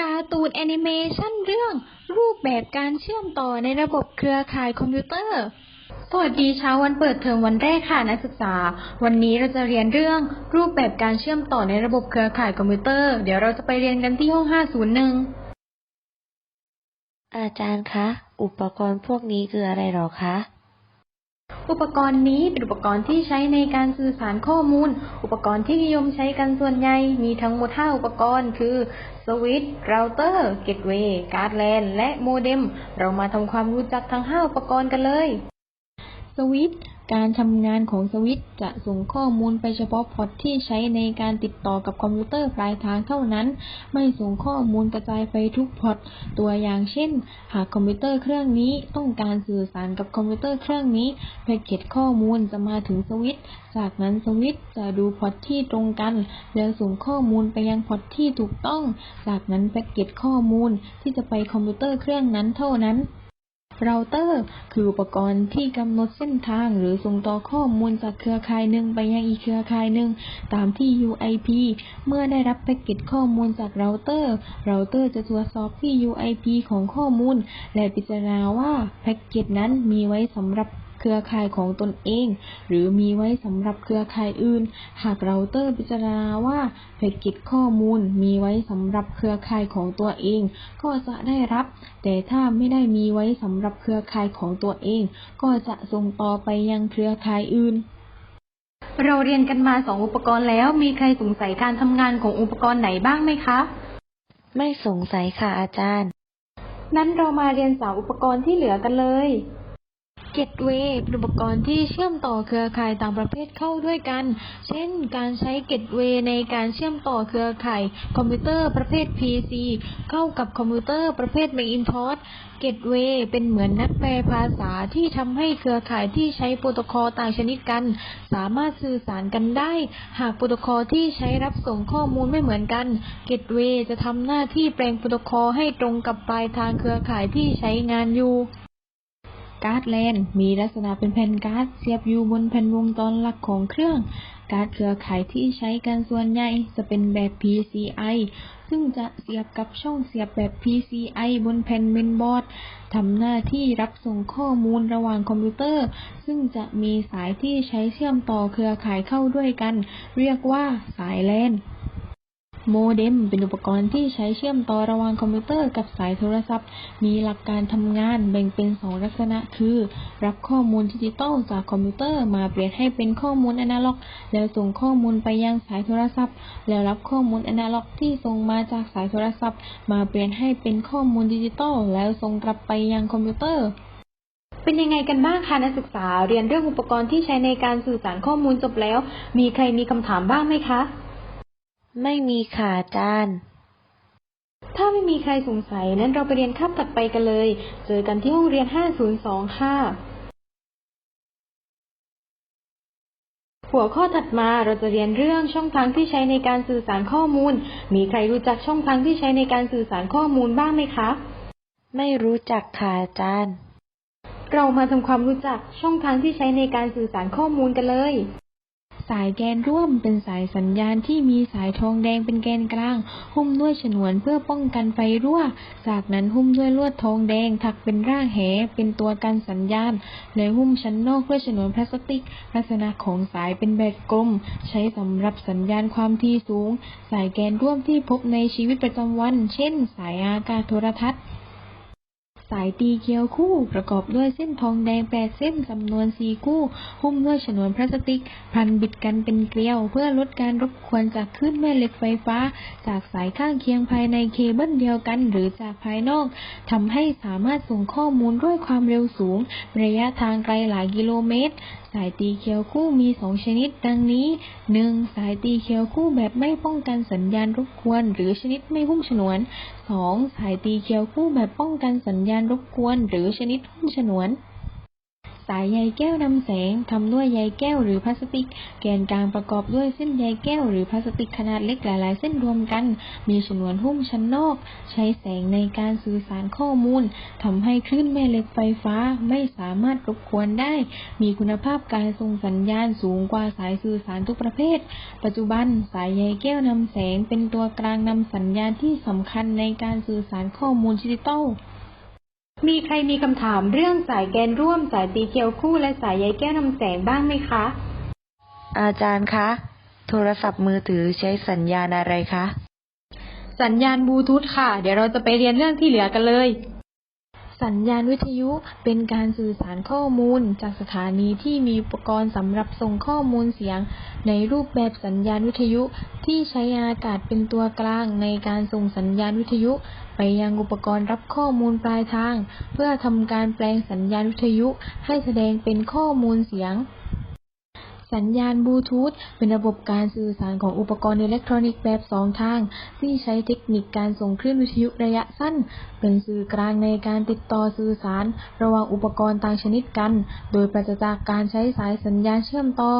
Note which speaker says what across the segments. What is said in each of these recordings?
Speaker 1: การ์ตูนแอนิเมชันเรื่อง รูปแบบการเชื่อมต่อในระบบเครือข่ายคอมพิวเตอร์ สวัสดีเช้าวันเปิดเทอมวันแรกค่ะนักศึกษา วันนี้เราจะเรียนเรื่องรูปแบบการเชื่อมต่อในระบบเครือข่ายคอมพิวเตอร์ เดี๋ยวเราจะไปเรียนกันที่ห้อง 501
Speaker 2: อาจารย์คะ อุปกรณ์พวกนี้คืออะไรหรอคะ
Speaker 1: อุปกรณ์นี้เป็นอุปกรณ์ที่ใช้ในการสื่อสารข้อมูล อุปกรณ์ที่นิยมใช้กันส่วนใหญ่มีทั้งหมด 5 อุปกรณ์คือสวิตช์เราเตอร์เกตเวย์การ์ดแลนและโมเด็ม เรามาทำความรู้จักทั้ง 5 อุปกรณ์กันเลย สวิตช์ การทำงานของสวิตจะส่งข้อมูลไปเฉพาะพอร์ตที่ใช้ในการติดต่อกับคอมพิวเตอร์ปลายทางเท่านั้น ไม่ส่งข้อมูลกระจายไปทุกพอร์ต ตัวอย่างเช่น หากคอมพิวเตอร์เครื่องนี้ต้องการสื่อสารกับคอมพิวเตอร์เครื่องนี้แพ็กเกจข้อมูลจะมาถึงสวิตจากนั้นสวิตจะดูพอร์ตที่ตรงกัน แล้วส่งข้อมูลไปยังพอร์ตที่ถูกต้อง จากนั้นแพ็กเกจข้อมูลที่จะไปคอมพิวเตอร์เครื่องนั้นเท่านั้น เราเตอร์คืออุปกรณ์ที่กำหนดเส้นทางหรือส่งต่อข้อมูลจากเครือข่ายหนึ่งไปยังอีกเครือข่ายหนึ่งตามที่ UIP เมื่อได้รับแพ็กเกจข้อมูลจากเราเตอร์ เราเตอร์จะตรวจสอบที่ UIP ของข้อมูล และพิจารณาว่าแพ็กเกจนั้นมีไว้สำหรับเครือข่ายของตนเอง หรือมีไว้สำหรับเครือข่ายอื่น หากเราเตอร์พิจารณาว่าแพ็กเกจข้อมูลมีไว้สำหรับเครือข่ายของตัวเอง ก็จะได้รับ แต่ถ้าไม่ได้มีไว้สำหรับเครือข่ายของตัวเอง ก็จะส่งต่อไปยังเครือข่ายอื่นเราเรียนกันมาสองอุปกรณ์แล้ว มีใครสงสัยการทำงานของอุปกรณ์ไหนบ้างไหมคะ
Speaker 2: ไม่สงสัยค่ะอาจารย์
Speaker 1: นั้นเรามาเรียนสามอุปกรณ์ที่เหลือกันเลย เกตเวย์เป็นอุปกรณ์ที่เชื่อมต่อเครือข่ายต่างประเภทเข้าด้วยกัน เช่น การใช้เกตเวย์ในการเชื่อมต่อเครือข่ายคอมพิวเตอร์ประเภท PC เข้ากับคอมพิวเตอร์ประเภท Macintosh เกตเวย์เป็นเหมือนนักแปลภาษาที่ทำให้เครือข่ายที่ใช้โปรโตคอลต่างชนิดกัน สามารถสื่อสารกันได้ หากโปรโตคอลที่ใช้รับส่งข้อมูลไม่เหมือนกันเกตเวย์จะทำหน้าที่แปลงโปรโตคอลให้ตรงกับปลายทางเครือข่ายที่ใช้งานอยู่ การ์ดแลน มีลักษณะเป็นแผ่นการ์ดเสียบอยู่บนแผ่นวงจรหลักของเครื่อง การ์ดเครือข่ายที่ใช้กันส่วนใหญ่จะเป็นแบบ PCI ซึ่งจะเสียบกับช่องเสียบแบบ PCI บนแผ่นเมนบอร์ดทำหน้าที่รับส่งข้อมูลระหว่างคอมพิวเตอร์ ซึ่งจะมีสายที่ใช้เชื่อมต่อเครือข่ายเข้าด้วยกัน เรียกว่าสายแลน โมเด็มเป็นอุปกรณ์ที่ใช้เชื่อมต่อระหว่างคอมพิวเตอร์กับสายโทรศัพท์ มีหลักการทำงานแบ่งเป็นสองลักษณะ คือ รับข้อมูลดิจิตอลจากคอมพิวเตอร์มาเปลี่ยนให้เป็นข้อมูลอนาล็อก แล้วส่งข้อมูลไปยังสายโทรศัพท์ แล้วรับข้อมูลอนาล็อกที่ส่งมาจากสายโทรศัพท์ มาเปลี่ยนให้เป็นข้อมูลดิจิตอลแล้วส่งกลับไปยังคอมพิวเตอร์เป็นยังไงกันบ้างคะนักศึกษาเรียนเรื่องอุปกรณ์ที่ใช้ในการสื่อสารข้อมูลจบแล้ว มีใครมีคำถามบ้างไหมคะ
Speaker 2: ไม่มีค่ะอาจารย์
Speaker 1: ถ้าไม่มีใครสงสัยนั้นเราไปเรียนคาบถัดไปกันเลย เจอกันที่ห้องเรียน 502 ค่ะ หัวข้อถัดมาเราจะเรียนเรื่องช่องทางที่ใช้ในการสื่อสารข้อมูล มีใครรู้จักช่องทางที่ใช้ในการสื่อสารข้อมูลบ้างไหมคะ
Speaker 2: ไม่รู้จักค่ะอาจารย์
Speaker 1: เรามาทำความรู้จักช่องทางที่ใช้ในการสื่อสารข้อมูลกันเลย สายแกนร่วมเป็นสายสัญญาณที่มีสายทองแดงเป็นแกนกลาง หุ้มด้วยฉนวนเพื่อป้องกันไฟรั่ว จากนั้นหุ้มด้วยลวดทองแดงถักเป็นร่างแหเป็นตัวกันสัญญาณ และหุ้มชั้นนอกด้วยฉนวนพลาสติก ลักษณะของสายเป็นแบบกลม ใช้สำหรับสัญญาณความถี่สูง สายแกนร่วมที่พบในชีวิตประจำวัน เช่น สายอากาศโทรทัศน์ สายตีเกลียวคู่ประกอบด้วยเส้นทองแดงแปดเส้นจำนวนสี่คู่ หุ้มด้วยฉนวนพลาสติก พันบิดกันเป็นเกลียว เพื่อลดการรบกวนจากคลื่นแม่เหล็กไฟฟ้า จากสายข้างเคียงภายในเคเบิลเดียวกัน หรือจากภายนอกทำให้สามารถส่งข้อมูลด้วยความเร็วสูง ระยะทางไกลหลายกิโลเมตรสายตีเคียวคู่มีสองชนิดดังนี้ 1. สายตีเคียวคู่แบบไม่ป้องกันสัญญาณรบกวน หรือชนิดไม่หุ้มฉนวน 2. สายตีเคียวคู่แบบป้องกันสัญญาณรบกวน หรือชนิดหุ้มฉนวน สายใยแก้วนำแสงทำด้วยใยแก้วหรือพลาสติก แกนกลางประกอบด้วยเส้นใยแก้วหรือพลาสติกขนาดเล็กหลาย ๆ เส้นรวมกัน มีฉนวนหุ้มชั้นนอก ใช้แสงในการสื่อสารข้อมูลทำให้คลื่นแม่เหล็กไฟฟ้าไม่สามารถรบกวนได้ มีคุณภาพการส่งสัญญาณสูงกว่าสายสื่อสารทุกประเภท ปัจจุบันสายใยแก้วนำแสงเป็นตัวกลางนำสัญญาณที่สำคัญในการสื่อสารข้อมูลดิจิตอล มีใครมีคำถามเรื่องสายแกนร่วมสายตีเกลียวคู่และสายใยแก้วนำแสงบ้างไหมคะ
Speaker 2: อาจารย์คะ โทรศัพท์มือถือใช้สัญญาณอะไรคะ
Speaker 1: สัญญาณบลูทูธค่ะ เดี๋ยวเราจะไปเรียนเรื่องที่เหลือกันเลย สัญญาณวิทยุเป็นการสื่อสารข้อมูลจากสถานีที่มีอุปกรณ์สำหรับส่งข้อมูลเสียง ในรูปแบบสัญญาณวิทยุที่ใช้อากาศเป็นตัวกลางในการส่งสัญญาณวิทยุ ไปยังอุปกรณ์รับข้อมูลปลายทาง เพื่อทำการแปลงสัญญาณวิทยุให้แสดงเป็นข้อมูลเสียง สัญญาณบลูทูธเป็นระบบการสื่อสารของอุปกรณ์อิเล็กทรอนิกส์แบบสองทาง ที่ใช้เทคนิคการส่งคลื่นวิทยุระยะสั้น เป็นสื่อกลางในการติดต่อสื่อสาร ระหว่างอุปกรณ์ต่างชนิดกัน โดยปราศจากการใช้สายสัญญาณเชื่อมต่อ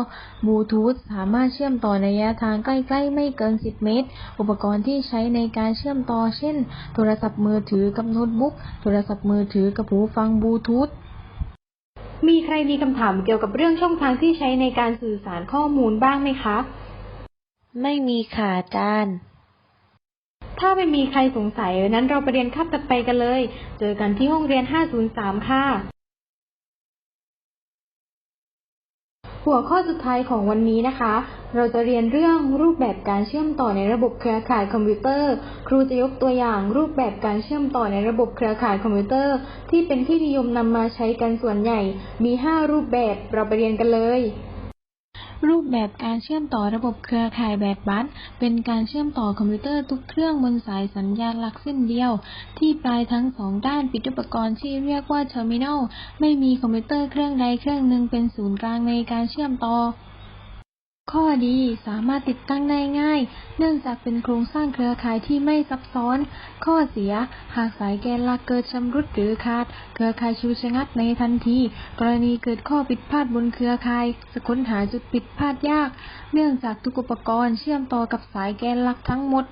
Speaker 1: บลูทูธสามารถเชื่อมต่อในระยะทางใกล้ๆ ไม่เกิน 10 เมตร อุปกรณ์ที่ใช้ในการเชื่อมต่อ เช่น โทรศัพท์มือถือกับโน้ตบุ๊ก โทรศัพท์มือถือกับหูฟังบลูทูธ มีใครมีคำถามเกี่ยวกับเรื่องช่องทางที่ใช้ในการสื่อสารข้อมูลบ้างไหมคะ
Speaker 2: ไม่มีค่ะอาจารย์
Speaker 1: ถ้าไม่มีใครสงสัยนั้นเราไปเรียนคาบถัดไปกันเลย เจอกันที่ห้องเรียน 503 ค่ะ หัวข้อสุดท้ายของวันนี้นะคะ เราจะเรียนเรื่องรูปแบบการเชื่อมต่อในระบบเครือข่ายคอมพิวเตอร์ ครูจะยกตัวอย่างรูปแบบการเชื่อมต่อในระบบเครือข่ายคอมพิวเตอร์ ที่เป็นที่นิยมนำมาใช้กันส่วนใหญ่ มี 5 รูปแบบ เราไปเรียนกันเลย รูปแบบการเชื่อมต่อระบบเครือข่ายแบบบัสเป็นการเชื่อมต่อคอมพิวเตอร์ทุกเครื่องบนสายสัญญาณหลักเส้นเดียว ที่ปลายทั้งสองด้านปิดอุปกรณ์ที่เรียกว่าเทอร์มินอลไม่มีคอมพิวเตอร์เครื่องใดเครื่องหนึ่งเป็นศูนย์กลางในการเชื่อมต่อ ข้อดีสามารถติดตั้งได้ง่าย เนื่องจากเป็นโครงสร้างเครือข่ายที่ไม่ซับซ้อน ข้อเสีย หากสายแกนหลักเกิดชำรุดหรือขาด เครือข่ายชูชะงัดในทันที กรณีเกิดข้อผิดพลาดบนเครือข่ายจะค้นหาจุดผิดพลาดยาก เนื่องจากทุกอุปกรณ์เชื่อมต่อกับสายแกนหลักทั้งหมด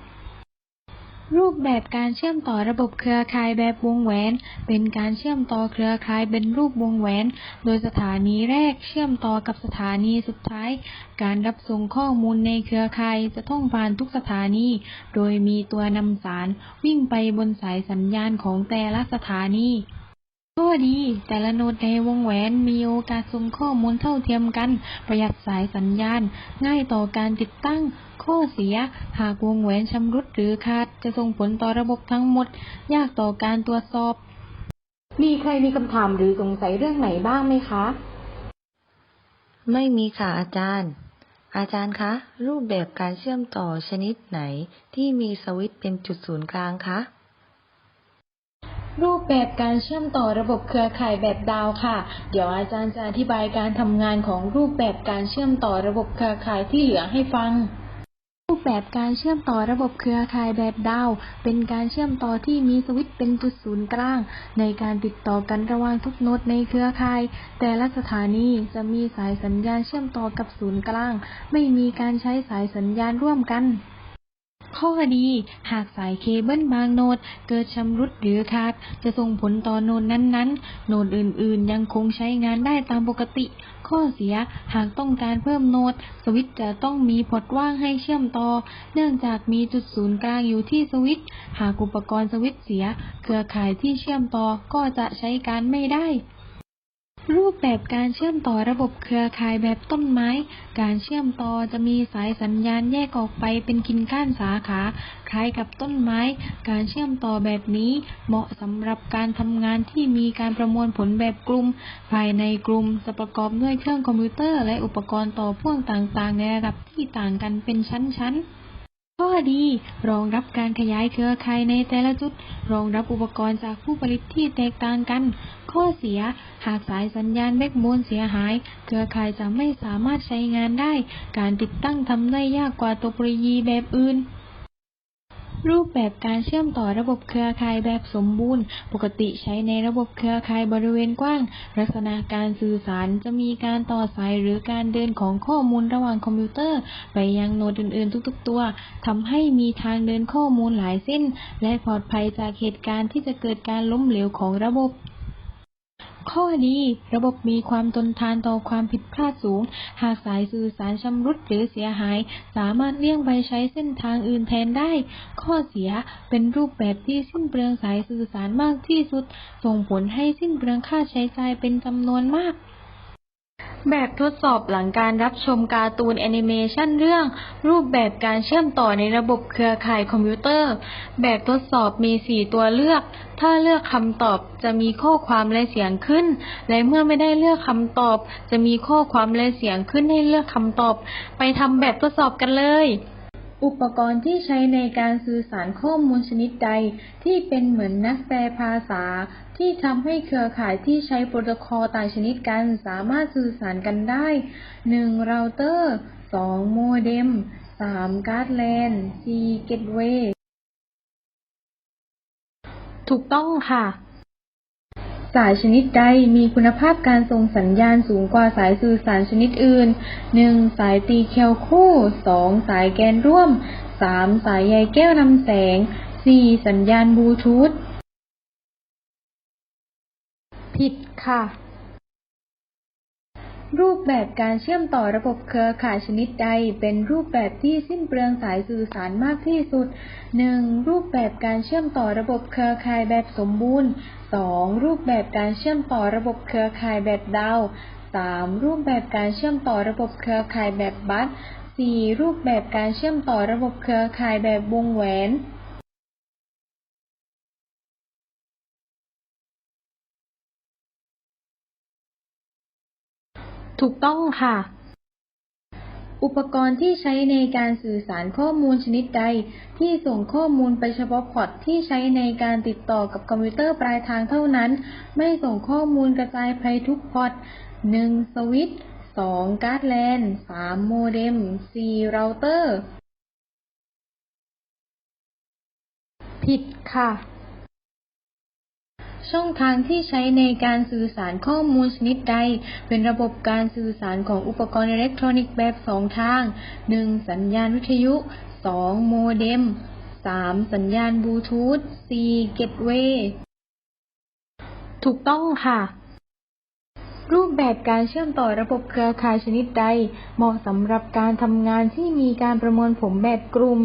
Speaker 1: รูปแบบการเชื่อมต่อระบบเครือข่ายแบบวงแหวน เป็นการเชื่อมต่อเครือข่ายเป็นรูปวงแหวน โดยสถานีแรกเชื่อมต่อกับสถานีสุดท้าย การรับส่งข้อมูลในเครือข่ายจะต้องผ่านทุกสถานี โดยมีตัวนำสารวิ่งไปบนสายสัญญาณของแต่ละสถานี ข้อดี แต่ละโนดในวงแหวนมีโอกาสส่งข้อมูลเท่าเทียมกัน ประหยัดสายสัญญาณ ง่ายต่อการติดตั้ง ข้อเสีย หากวงแหวนชำรุดหรือขาด จะส่งผลต่อระบบทั้งหมด ยากต่อการตรวจสอบ มีใครมีคำถามหรือสงสัยเรื่องไหนบ้างไหมคะ
Speaker 2: ไม่มีค่ะอาจารย์ อาจารย์คะ รูปแบบการเชื่อมต่อชนิดไหนที่มีสวิตช์เป็นจุดศูนย์กลางคะ
Speaker 1: รูปแบบการเชื่อมต่อระบบเครือข่ายแบบดาวค่ะ เดี๋ยวอาจารย์จะอธิบายการทำงานของรูปแบบการเชื่อมต่อระบบเครือข่ายที่เหลือให้ฟัง รูปแบบการเชื่อมต่อระบบเครือข่ายแบบดาว เป็นการเชื่อมต่อที่มีสวิตช์เป็นจุดศูนย์กลาง ในการติดต่อกันระหว่างทุกโนดในเครือข่าย แต่ละสถานีจะมีสายสัญญาณเชื่อมต่อกับศูนย์กลาง ไม่มีการใช้สายสัญญาณร่วมกัน ข้อดีหากสายเคเบิลบางโนดเกิดชำรุดหรือขาด จะส่งผลต่อโนดนั้นๆ โนดอื่นๆ ยังคงใช้งานได้ตามปกติ ข้อเสียหากต้องการเพิ่มโนด สวิตช์จะต้องมีพอร์ตว่างให้เชื่อมต่อ เนื่องจากมีจุดศูนย์กลางอยู่ที่สวิตช์หากอุปกรณ์สวิตช์เสีย เครือข่ายที่เชื่อมต่อก็จะใช้การไม่ได้ รูปแบบการเชื่อมต่อระบบเครือข่ายแบบต้นไม้ การเชื่อมต่อจะมีสายสัญญาณแยกออกไปเป็นกิ่งก้านสาขา คล้ายกับต้นไม้ การเชื่อมต่อแบบนี้เหมาะสำหรับการทำงานที่มีการประมวลผลแบบกลุ่ม ภายในกลุ่มจะประกอบด้วยเครื่องคอมพิวเตอร์และอุปกรณ์ต่อพ่วงต่างๆ ในระดับที่ต่างกันเป็นชั้นๆ ข้อดีรองรับการขยายเครือข่ายในแต่ละจุด รองรับอุปกรณ์จากผู้ผลิตที่แตกต่างกัน ข้อเสีย หากสายสัญญาณแบ็กโมนเสียหาย เครือข่ายจะไม่สามารถใช้งานได้ การติดตั้งทำได้ยากกว่าตัวปรโลยีแบบอื่น รูปแบบการเชื่อมต่อระบบเครือข่ายแบบสมบูรณ์ ปกติใช้ในระบบเครือข่ายบริเวณกว้าง ลักษณะการสื่อสารจะมีการต่อสายหรือการเดินของข้อมูลระหว่างคอมพิวเตอร์ ไปยังโนดอื่น ๆ ทุก ๆ ตัวทำให้มีทางเดินข้อมูลหลายเส้น และปลอดภัยจากเหตุการณ์ที่จะเกิดการล้มเหลวของระบบ ข้อดี ระบบมีความทนทานต่อความผิดพลาดสูง หากสายสื่อสารชำรุดหรือเสียหาย สามารถเลี่ยงไปใช้เส้นทางอื่นแทนได้ ข้อเสียเป็นรูปแบบที่สิ้นเปลืองสายสื่อสารมากที่สุด ส่งผลให้สิ้นเปลืองค่าใช้จ่ายเป็นจำนวนมาก แบบทดสอบหลังการรับชมการ์ตูนแอนิเมชันเรื่อง รูปแบบการเชื่อมต่อในระบบเครือข่ายคอมพิวเตอร์ แบบทดสอบมี 4 ตัวเลือก ถ้าเลือกคำตอบจะมีข้อความและเสียงขึ้น และเมื่อไม่ได้เลือกคำตอบ จะมีข้อความและเสียงขึ้นให้เลือกคำตอบ ไปทำแบบทดสอบกันเลย อุปกรณ์ที่ใช้ในการสื่อสารข้อมูลชนิดใด ที่เป็นเหมือนนักแปลภาษา ที่ทำให้เครือข่ายที่ใช้โปรโตคอลต่างชนิดกันสามารถสื่อสารกันได้ 1. เราเตอร์ 2. โมเด็ม 3. การ์ดแลน 4. เกตเวย์ถูกต้องค่ะ สายชนิดใดมีคุณภาพการส่งสัญญาณสูงกว่าสายสื่อสารชนิดอื่น 1. สายตีเคียวคู่ 2. สายแกนร่วม 3. สายใยแก้วนำแสง 4. สัญญาณบลูทูธผิดค่ะ รูปแบบการเชื่อมต่อระบบเครือข่ายชนิดใด เป็นรูปแบบที่สิ้นเปลืองสายสื่อสารมากที่สุด 1. รูปแบบการเชื่อมต่อระบบเครือข่ายแบบสมบูรณ์ 2. รูปแบบการเชื่อมต่อระบบเครือข่ายแบบดาว 3. รูปแบบการเชื่อมต่อระบบเครือข่ายแบบบัส 4. รูปแบบการเชื่อมต่อระบบเครือข่ายแบบวงแหวน ถูกต้องค่ะ อุปกรณ์ที่ใช้ในการสื่อสารข้อมูลชนิดใด ที่ส่งข้อมูลไปเฉพาะพอร์ตที่ใช้ในการติดต่อกับคอมพิวเตอร์ปลายทางเท่านั้น ไม่ส่งข้อมูลกระจายไปทุกพอร์ต 1. สวิตช์ 2. การ์ดแลน 3. โมเด็ม 4. เราเตอร์ ผิดค่ะ ช่องทางที่ใช้ในการสื่อสารข้อมูลชนิดใด เป็นระบบการสื่อสารของอุปกรณ์อิเล็กทรอนิกส์แบบสองทาง 1. สัญญาณวิทยุ 2. โมเด็ม 3. สัญญาณบลูทูธ 4. เกตเวย์ถูกต้องค่ะ รูปแบบการเชื่อมต่อระบบเครือข่ายชนิดใด เหมาะสำหรับการทำงานที่มีการประมวลผลแบบกลุ่ม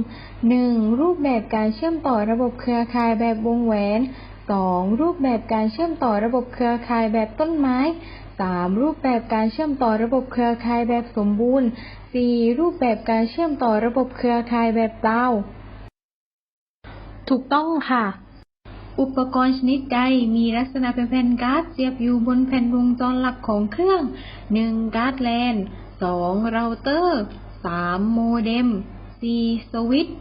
Speaker 1: 1. รูปแบบการเชื่อมต่อระบบเครือข่ายแบบวงแหวน 2. รูปแบบการเชื่อมต่อระบบเครือข่ายแบบต้นไม้ 3. รูปแบบการเชื่อมต่อระบบเครือข่ายแบบสมบูรณ์ 4. รูปแบบการเชื่อมต่อระบบเครือข่ายแบบดาวถูกต้องค่ะ อุปกรณ์ชนิดใดมีลักษณะเป็นแผ่นการ์ดเสียบอยู่บนแผ่นวงจรหลักของเครื่อง 1. การ์ดแลน 2. เราเตอร์ 3. โมเด็ม 4. สวิตช์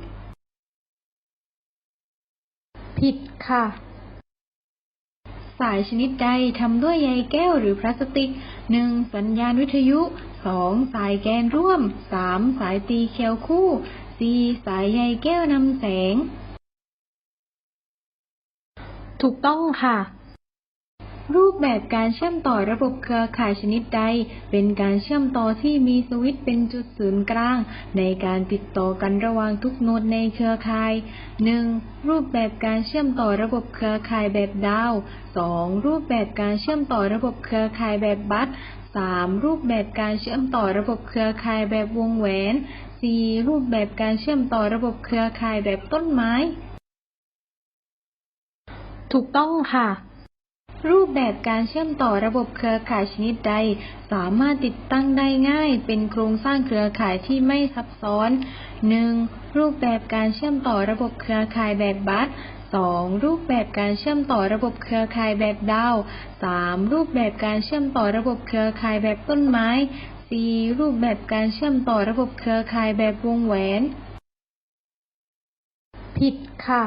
Speaker 1: ผิดค่ะ สายชนิดใดทำด้วยใยแก้วหรือพลาสติก 1. สัญญาณวิทยุ 2. สายแกนร่วม 3. สายตีเคียวคู่ 4. สายใยแก้วนำแสง ถูกต้องค่ะ รูปแบบการเชื่อมต่อระบบเครือข่ายชนิดใด เป็นการเชื่อมต่อที่มีสวิตช์เป็นจุดศูนย์กลาง ในการติดต่อกันระหว่างทุกโนดในเครือข่าย 1. รูปแบบการเชื่อมต่อระบบเครือข่ายแบบดาว 2. รูปแบบการเชื่อมต่อระบบเครือข่ายแบบบัส 3. รูปแบบการเชื่อมต่อระบบเครือข่ายแบบวงแหวน 4. รูปแบบการเชื่อมต่อระบบเครือข่ายแบบต้นไม้ ถูกต้องค่ะ รูปแบบการเชื่อมต่อระบบเครือข่ายชนิดใด สามารถติดตั้งได้ง่าย เป็นโครงสร้างเครือข่ายที่ไม่ซับซ้อน 1. รูปแบบการเชื่อมต่อระบบเครือข่ายแบบบัส 2. รูปแบบการเชื่อมต่อระบบเครือข่ายแบบดาว 3. รูปแบบการเชื่อมต่อระบบเครือข่ายแบบต้นไม้ 4. รูปแบบการเชื่อมต่อระบบเครือข่ายแบบวงแหวน ผิดค่ะ